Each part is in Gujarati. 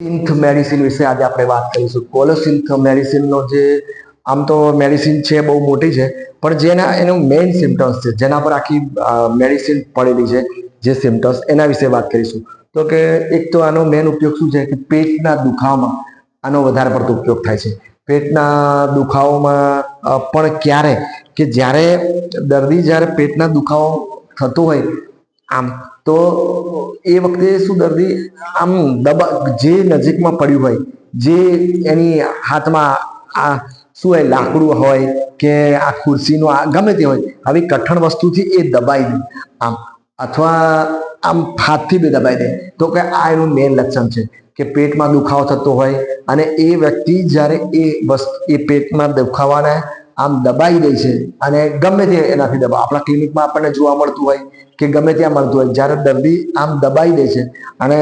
સિન્થ મેડિસિન વિશે આજે આપણે વાત કરીશું. કોલોસિન્થ મેડિસિનનો જે, આમ તો મેડિસિન છે બહુ મોટી છે, પણ જેના, એનું મેઇન સિમ્ટમ્સ છે. જેના પર આખી મેડિસિન પડેલી છે, જે સિમ્ટમ્સ એના વિશે વાત કરીશું. તો કે એક તો આનો મેઇન ઉપયોગ શું છે કે પેટના દુખાવામાં આનો વધારે પડતો ઉપયોગ થાય છે. પેટના દુખાવામાં પણ ક્યારે? કે જ્યારે દર્દી જ્યારે પેટના દુખાવો થતો હોય આમ. તો એ વખતે શું દર્દી આમ દબા, જે નજીકમાં પડ્યું હોય, જે એની હાથમાં આ શું હોય, લાકડું હોય કે આ ખુરશીનું, આ ગમે તે હોય આવી કઠણ વસ્તુથી એ દબાઈ દે. આમ, અથવા આમ હાથથી બી દબાઈ દે. તો કે આ એનું મેઇન લક્ષણ છે કે પેટમાં દુખાવો થતો હોય અને એ વ્યક્તિ જ્યારે એ વસ્તુ, એ પેટમાં દુખાવાને આમ દબાઈ દે છે અને ગમે તે એનાથી દબાવ. આપણા ક્લિનિકમાં આપણને જોવા મળતું હોય કે ગમે ત્યાં મળતું હોય. જ્યારે દર્દી આમ દબાઈ દે છે અને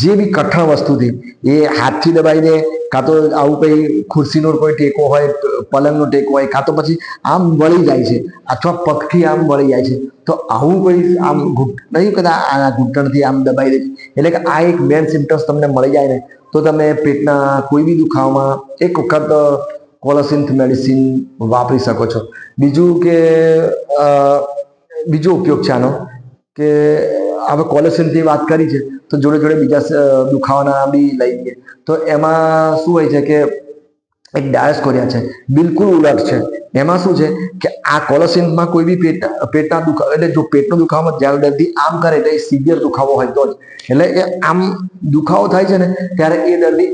જે બી કઠણ વસ્તુથી એ હાથથી દબાઈ દે, કાં તો આવું કંઈ ખુરશીનો કોઈ ટેકો હોય, પલંગનો ટેકો હોય, કાં તો પછી આમ વળી જાય છે અથવા પગથી આમ વળી જાય છે. તો આવું કોઈ આમ ઘૂંટ, નહીં કદાચ આ ઘૂંટણથી આમ દબાઈ દે છે. એટલે કે આ એક મેન સિમ્ટમ્સ તમને મળી જાય ને, તો તમે પેટના કોઈ બી દુખાવામાં એક વખત કોલોસિન્થ મેડિસિન વાપરી શકો છો. બીજું કે બીજો ઉપયોગ છે આનો, કે હવે કોલેસ્ટ્રોલની વાત કરી છે, તો જોડે જોડે બીજા દુખાવાના બી લઈ લઈએ તો એમાં શું હોય છે કે એક ડાયસ્કોરિયા છે, બિલકુલ ઉલટ છે. એમાં શું છે કે આ કોલોસિન્થમાં કોઈ બી પેટ, પેટના દુખાવ એટલે જો પેટનો દુખાવો જ્યારે દર્દી આમ કરે, એટલે એ સિવિયર દુખાવો હોય તો જ. એટલે એ આમ દુખાવો થાય છે ને, ત્યારે એ દર્દી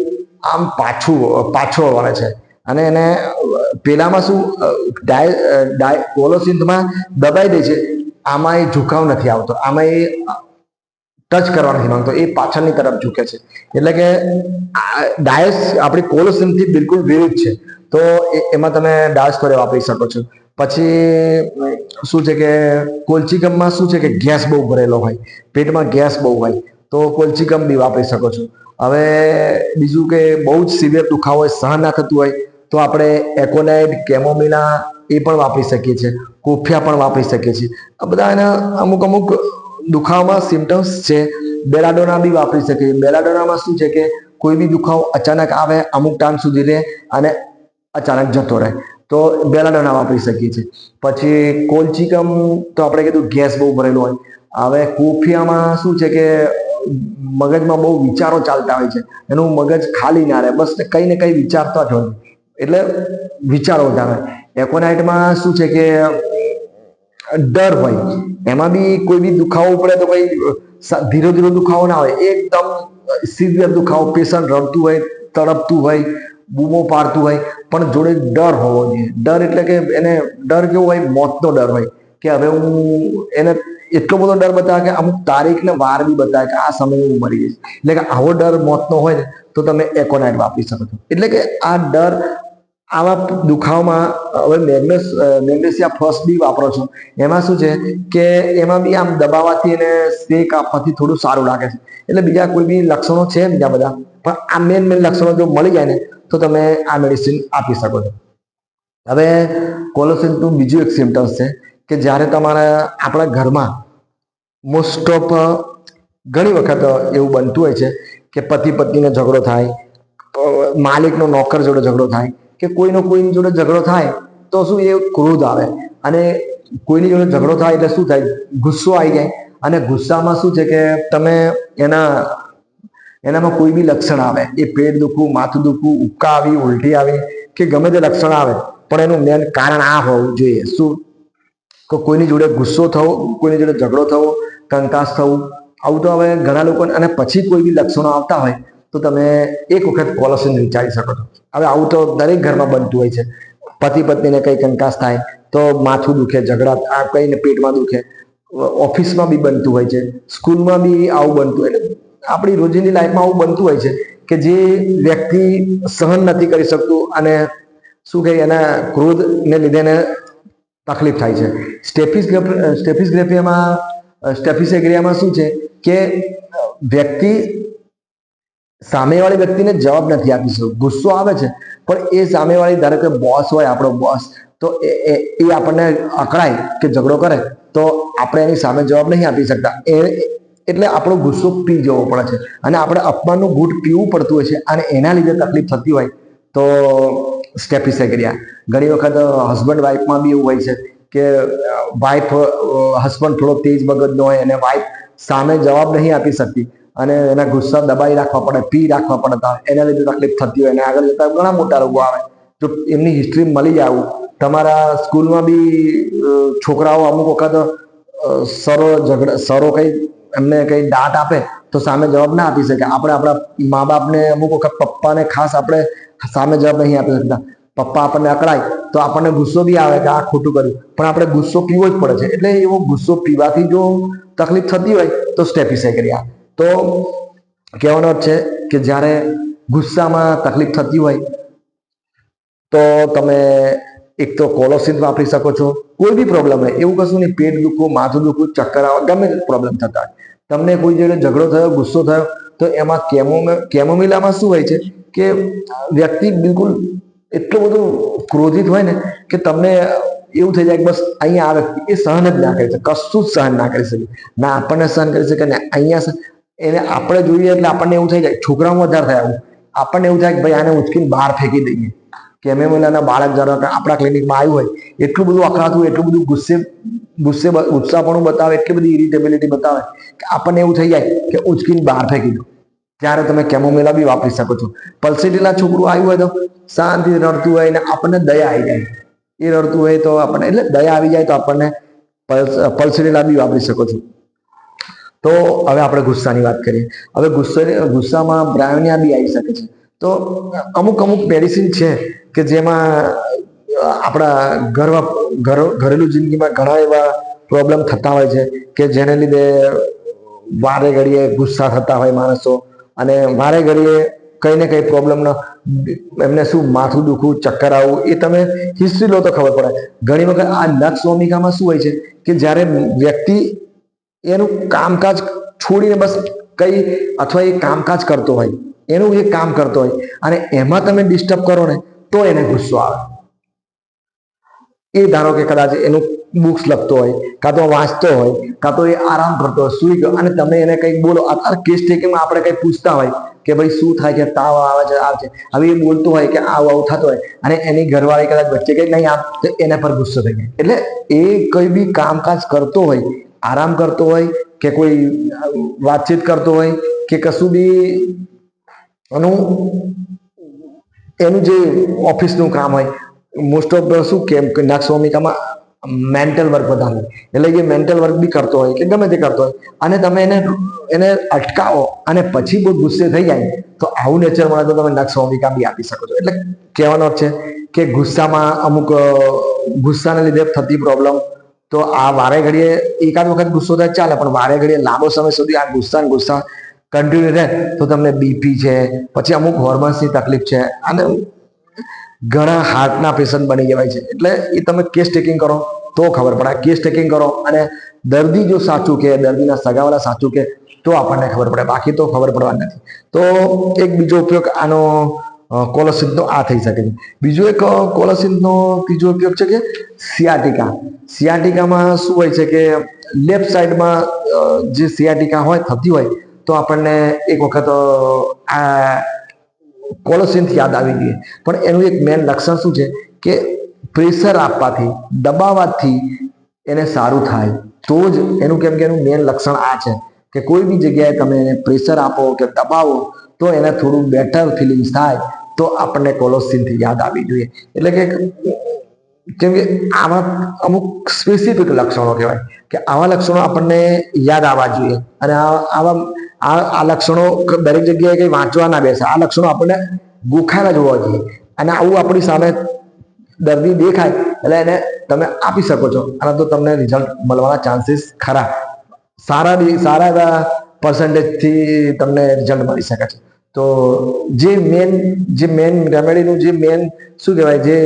આમ પાછું, પાછો વળે છે. અને એને, પેલામાં શું ડાય ડાય કોલોસિન્થમાં દબાઈ દે છે આમાં એ ઝુકાવ નથી આવતો. આમાં એ ટચ કરવા નથી માંગતો એ પાછળની તરફ ઝૂકે છે. એટલે કે ડાયસ આપણી કોલોસિનથી બિલકુલ વિરુદ્ધ છે. તો એમાં તમે ડાયસ કરે વાપરી શકો છો. પછી, શું છે કે કોલચીકમમાં શું છે કે ગેસ બહુ ભરેલો હોય. પેટમાં ગેસ બહુ હોય. તો કોલચીકમ બી વાપરી શકો છો. હવે, બીજું કે બહુ જ સિવિયર દુખાવો હોય, સહન ના થતું હોય, તો આપણે એકોનાઇટ કેમોમિલા એ પણ વાપરી શકીએ છીએ, કોફિયા પણ વાપરી શકીએ છીએ. આ બધા એના અમુક અમુક દુખાવામાં સિમ્ટમ્સ છે. બેલાડોના બી વાપરી શકીએ બેલાડોનામાં શું છે કે કોઈ બી દુખાવો અચાનક આવે, અમુક ટાઈમ સુધી રહે અને અચાનક જતો રહે. તો બેલાડોના વાપરી શકીએ છીએ. પછી કોલચીકમ તો આપણે કીધું ગેસ બહુ ભરેલો હોય. હવે કોફિયામાં શું છે કે મગજમાં બહુ વિચારો ચાલતા હોય છે. એનું મગજ ખાલી ના રહે. બસ કંઈ ને કંઈ વિચારતા જ હોય. એટલે વિચારો વધારે. એકોનાઇટમાં શું છે કે, ડર હોય. એમાં બી કોઈ બી દુખાવો પડે તો ભાઈ ધીરો ધીરે દુખાવો ના હોય. એકદમ સિવિયર દુખાવો, પેશન્ટ રડતું હોય, તડપતું હોય, બૂમો પાડતું હોય, પણ જોડે ડર હોવો જોઈએ. ડર એટલે કે એને, ડર કેવો હોય? મોતનો ડર હોય. કે હવે હું એને એટલો બધો ડર બતાવે કે અમુક તારીખ ને વાર બી બતાવે કે આ સમયે હું મરી જઈશ. એટલે કે આવો ડર મોતનો હોય ને, તો તમે એકોનાઇટ વાપરી શકો છો. એટલે કે આ ડર આવા દુખાવામાં હવે મેગ્નેસ મેગ્નેશિયા ફર્સ્ટ બી વાપરો છો. એમાં શું છે કે એમાં બી આમ દબાવવાથી એને શેક આપવાથી થોડું સારું લાગે છે. એટલે બીજા કોઈ બી લક્ષણો છે બીજા બધા. પણ આ મેન મેન લક્ષણો જો મળી જાય ને, તો તમે આ મેડિસિન આપી શકો છો. હવે કોલોસિનનું બીજું એક સિમ્ટમ્સ છે કે જ્યારે તમારા, આપણા ઘરમાં મોસ્ટ ઓફ ઘણી વખત એવું બનતું હોય છે કે પતિ પત્નીનો ઝઘડો થાય માલિકનો નોકર જોડે ઝઘડો થાય કે કોઈનો કોઈની જોડે ઝઘડો થાય, તો શું એ ક્રોધ આવે? અને કોઈની જોડે ઝઘડો થાય એટલે શું થાય? ગુસ્સો આવી જાય. અને ગુસ્સામાં શું છે કે તમે એના, એનામાં કોઈ બી લક્ષણ આવે, એ પેટ દુખવું, માથું દુખવું, ઉબકા આવી, ઉલટી આવી, કે ગમે તે લક્ષણ આવે, પણ એનું મેન કારણ આ હોવું જોઈએ. શું? કે કોઈની જોડે ગુસ્સો થવો, કોઈની જોડે ઝઘડો થવો, કંકાસ થવું, આવું તો હવે ઘણા લોકોને, અને પછી કોઈ બી લક્ષણો આવતા હોય તો તમે એક વખત કોલોસિન વિચારી શકો છો. હવે આવું તો દરેક ઘરમાં બનતું હોય છે. પતિ પત્નીને કંઈ કંકાસ થાય તો માથું દુખે, ઝઘડા આ કંઈને પેટમાં દુખે. ઓફિસમાં બી બનતું હોય છે. સ્કૂલમાં બી આવું બનતું એટલે આપણી રોજિંદી લાઈફમાં આવું બનતું હોય છે કે જે વ્યક્તિ સહન નથી કરી શકતું અને શું કહે, એના ક્રોધને લીધે એને તકલીફ થાય છે. સ્ટેફિસ સ્ટેફિસ ગ્રેફિયામાં, સ્ટેફિસ એગ્રિયામાં શું છે કે વ્યક્તિ સામેવાળી વ્યક્તિને જવાબ નથી આપી શકતો. ગુસ્સો આવે છે, પણ એ સામેવાળી, ધારો કે બોસ હોય, આપણો બોસ તો એ, એ- આપણને અકળાય કે ઝઘડો કરે, તો આપણે એની સામે જવાબ નહીં આપી શકતા. એ, એટલે આપણો ગુસ્સો પી જવો પડે છે. અને આપણે અપમાનનું ઘૂંટ પીવું પડતું હોય છે, અને એના લીધે તકલીફ થતી હોય, તો સ્ટેપિસેગરિયા ઘણી વખત હસબન્ડ વાઈફમાં બી એવું હોય છે કે વાઈફ હસબન્ડ થોડો તેજ મગજનો હોય, અને વાઈફ સામે જવાબ નહીં આપી શકતી. અને એના ગુસ્સા દબાઈ રાખવા પડે, પી રાખવા પડતા એના લીધે તકલીફ થતી હોય અને આગળ જતા ઘણા મોટા રોગો આવે. જો એમની હિસ્ટ્રી મળી આવું. તમારા સ્કૂલમાં બી છોકરાઓ અમુક વખત સરો ઝઘડા, સરો કંઈ એમને કંઈ દાંત આપે તો સામે જવાબ ના આપી શકે. આપણે આપણા મા બાપને અમુક વખત પપ્પાને ખાસ આપણે સામે જવાબ નહીં આપી શકતા. પપ્પા આપણને અકળાય તો આપણને ગુસ્સો બી આવે કે આ ખોટું કર્યું. પણ આપણે ગુસ્સો પીવો જ પડે છે. એટલે એવો ગુસ્સો પીવાથી જો તકલીફ થતી હોય તો સ્ટેપિસેગરિયા તો કહેવાનો અર્થ છે કે જ્યારે ગુસ્સામાં તકલીફ થતી હોય, તો તમે એક તો કોલોસિન વાપરી શકો છો. કોઈ બી પ્રોબ્લેમ હોય, એવું કશું નહીં, પેટ દુખવું, માથું દુખવું, ચક્કર આવે ગમે પ્રોબ્લેમ થતા હોય. તમને કોઈ જોડે ઝઘડો થયો, ગુસ્સો થયો, તો એમાં કેમો કેમોમિલામાં શું હોય છે કે વ્યક્તિ બિલકુલ એટલું બધું ક્રોધિત હોય ને કે તમને એવું થઈ જાય કે બસ અહીંયા આ વ્યક્તિ એ સહન જ ના કરી શકે, કશું જ સહન ના કરી શકે. ના આપણને સહન કરી શકે ને અહીંયા એને આપણે જોઈએ એટલે આપણને એવું થઈ જાય છોકરાઓ વધારે થાય આવું. આપણને એવું થાય કે ભાઈ આને ઉચકીને બહાર ફેંકી દઈએ. કેમેમોલાના બાળક જરા આપણા ક્લિનિકમાં આવ્યું હોય, એટલું બધું અકળાતું, એટલું બધું ગુસ્સે ગુસ્સે ઉત્સાહપણું બતાવે, એટલી બધી ઇરિટેબિલિટી બતાવે, કે આપણને એવું થઈ જાય કે ઉચકીને બહાર ફેંકી દો. ત્યારે તમે કેમોમેલા બી વાપરી શકો છો. પલ્સિટીના છોકરું આવ્યું હોય તો શાંતિ રડતું હોય ને આપણને દયા આવી જાય. એ રડતું હોય તો આપણને, એટલે દયા આવી જાય તો આપણને પલ્સ પલ્સિટીલા બી વાપરી શકો છો. તો હવે આપણે ગુસ્સાની વાત કરીએ. હવે ગુસ્સો, ગુસ્સામાં બ્રાયોનિયા બી આવી શકે છે. તો અમુક અમુક મેડિસિન છે કે જેમાં આપણા ઘર ઘર, ઘરેલું જિંદગીમાં ઘણા એવા પ્રોબ્લેમ થતા હોય છે કે જેને લીધે વારે ઘડીએ ગુસ્સા થતા હોય માણસો અને વારે ઘડીએ કંઈ ને કંઈ પ્રોબ્લેમ ન એમને શું માથું દુખવું, ચક્કર આવવું, એ તમે હિસ્ટ્રી લો તો ખબર પડે. ઘણી વખત આ નક્ષ ઓમિકામાં શું હોય છે કે જ્યારે વ્યક્તિ એનું કામકાજ છોડીને બસ કઈ અથવા એ કામકાજ કરતો હોય, એનું એ કામ કરતો હોય અને એમાં તમે ડિસ્ટર્બ કરો ને તો એને ગુસ્સો આવે. એ ધારો કે કદાચ એનું બુક્સ લખતો હોય, કાં તો વાંચતો હોય, કાં તો એ આરામ કરતો હોય, સુઈ ગયો અને તમે એને કંઈક બોલો કેસ ટેકિંગમાં આપણે કંઈક પૂછતા હોય કે ભાઈ શું થાય છે, તાવ આવે છે આવે છે. હવે એ બોલતો હોય કે આવું આવું થતો હોય અને એની ઘરવાળી કદાચ વચ્ચે કંઈક નહીં આપ તો એના પર ગુસ્સો થઈ જાય. એટલે એ કંઈ બી કામકાજ કરતો હોય આરામ કરતો હોય કે કોઈ વાતચીત કરતો હોય કે કશું બી એનું એનું જે ઓફિસનું કામ હોય મોસ્ટ ઓફ શું કેમ કે નક્ષભૂમિકામાં મેન્ટલ વર્ક વધારે એટલે કે મેન્ટલ વર્ક બી કરતો હોય કે ગમે તે કરતો હોય. અને તમે એને એને અટકાવો અને પછી બહુ ગુસ્સે થઈ જાય તો આવું નેચર મળે તો તમે નક્ષભૂમિકા બી આપી શકો છો. એટલે કહેવાનો છે કે ગુસ્સામાં અમુક ગુસ્સાને લીધે થતી પ્રોબ્લેમ તો આ વારે ઘડીએ એકાદ વખત ગુસ્સો થાય ચાલે, પણ વારે ઘડીએ લાંબો સમય સુધી આ ગુસ્સા ગુસ્સા કન્ટિન્યુ રહે, તો તમને બીપી છે, પછી અમુક હોર્મોન્સની તકલીફ છે, અને ઘણા હાર્ટના પેશન્ટ બની જવાય છે. એટલે એ તમે કેસ ટેકિંગ કરો, તો ખબર પડે. કેસ ટેકિંગ કરો, અને દર્દી જો સાચું કે દર્દીના સગાવાલા સાચું કે તો આપણને ખબર પડે. બાકી તો ખબર પડવા નથી. તો એક બીજો ઉપયોગ આનો કોલોસિનનો આ થઈ શકે છે. બીજો એક કોલોસિનનો ત્રીજો ઉપયોગ છે કે સિયાટિકા. સિયાટિકામાં શું હોય છે કે લેફ્ટ સાઈડમાં જે સિયાટિકા હોય, થતી હોય, તો આપણને એક વખત આ કોલોસિનથી યાદ આવી ગઈ પણ એનું એક મેન લક્ષણ શું છે કે પ્રેશર આપવાથી દબાવવાથી એને સારું થાય. તો જ એનું કેમ કે એનું મેન લક્ષણ આ છે કે કોઈ બી જગ્યાએ તમે એને પ્રેશર આપો કે દબાવો, તો એને થોડું બેટર ફિલિંગ્સ થાય. તો આપણને કોલોસીનથી યાદ આવી જોઈએ. એટલે કે કેમ કે આવા અમુક સ્પેસિફિક લક્ષણો કહેવાય કે આવા લક્ષણો આપણને યાદ આવવા જોઈએ. અને આવા આ આ લક્ષણો દરેક જગ્યાએ કંઈ વાંચવા ના બેસે. આ લક્ષણો આપણને ગોખાયેલા જોવા જોઈએ. અને આવું આપણી સામે દર્દી દેખાય, એટલે એને તમે આપી શકો છો. અને તો તમને રિઝલ્ટ મળવાના ચાન્સીસ ખરા. સારા સારા એવા પર્સન્ટેજથી તમને રિઝલ્ટ મળી શકે છે. તો જે મેન જે મેન રેમેડીનું જે મેન શું કહેવાય, જે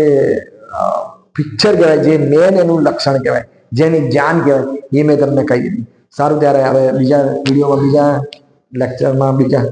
પિક્ચર કહેવાય, જે મેન એનું લક્ષણ કહેવાય, જેની જાન કહેવાય, એ મેં તમને કહી દીધી. સારું, ત્યારે હવે બીજા વિડીયોમાં બીજા લેક્ચરમાં બીજા